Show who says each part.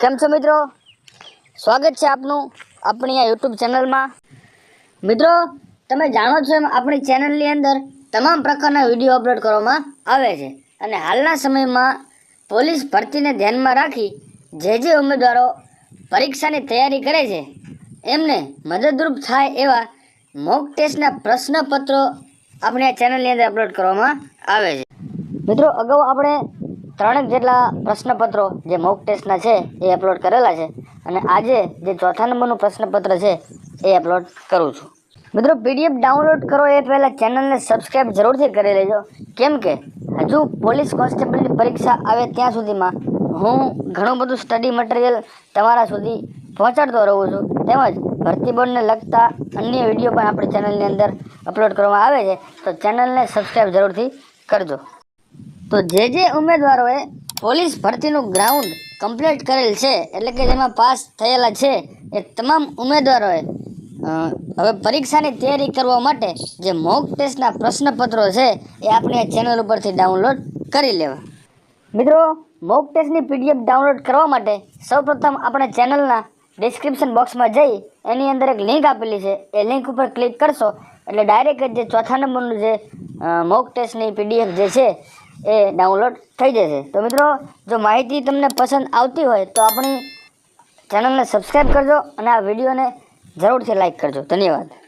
Speaker 1: કેમ છો મિત્રો? સ્વાગત છે આપનું આપણી આ યુટ્યુબ ચેનલમાં. મિત્રો, તમે જાણો છો એમ આપણી ચેનલની અંદર તમામ પ્રકારના વીડિયો અપલોડ કરવામાં આવે છે અને હાલના સમયમાં પોલીસ ભરતીને ધ્યાનમાં રાખી જે જે ઉમેદવારો પરીક્ષાની તૈયારી કરે છે, એમને મદદરૂપ થાય એવા મોક ટેસ્ટના પ્રશ્નપત્રો આપણી આ ચેનલની અંદર અપલોડ કરવામાં આવે છે. મિત્રો, અગાઉ આપણે ત્રણેક જેટલા પ્રશ્નપત્રો જે મોક ટેસ્ટના છે, એ અપલોડ કરેલા છે. અને આજે જે ચોથા નંબરનું પ્રશ્નપત્ર છે, એ અપલોડ કરું છું. મિત્રો પીડીએફ ડાઉનલોડ કરો એ પહેલાં ચેનલને સબસ્ક્રાઈબ જરૂરથી કરી લેજો. કેમ કે, હજુ પોલીસ કોન્સ્ટેબલની પરીક્ષા આવે ત્યાં સુધીમાં હું ઘણું બધું સ્ટડી મટીરિયલ તમારા સુધી પહોંચાડતો રહું છું. તેમજ ભરતી બોર્ડને લગતા અન્ય વીડિયો પણ આપણી ચેનલની અંદર અપલોડ કરવામાં આવે છે, તો ચેનલને સબસ્ક્રાઈબ જરૂરથી કરજો. તો જે જે ઉમેદવારોએ પોલીસ ભરતીનું ગ્રાઉન્ડ કમ્પ્લીટ કરેલ છે, એટલે કે જેમાં પાસ થયેલા છે, એ તમામ ઉમેદવારોએ હવે પરીક્ષાની તૈયારી કરવા માટે જે મોક ટેસ્ટના પ્રશ્નપત્રો છે, એ આપણે ચેનલ ઉપરથી ડાઉનલોડ કરી લેવા. મિત્રો મોક ટેસ્ટની પીડીએફ ડાઉનલોડ કરવા માટે સૌપ્રથમ આપણે ચેનલના ડિસ્ક્રિપ્શન બોક્સમાં જઈ, એની અંદર એક લિંક આપેલી છે, એ લિંક ઉપર ક્લિક કરશો, એટલે ડાયરેક્ટ જે ચોથા નંબરનું જે મોક ટેસ્ટની પીડીએફ જે છે એ ડાઉનલોડ થઈ જશે. તો મિત્રો, જો માહિતી તમને પસંદ આવતી હોય તો આપણી ચેનલને સબસ્ક્રાઈબ કરજો અને આ વિડીયોને જરૂરથી લાઈક કરજો. ધન્યવાદ.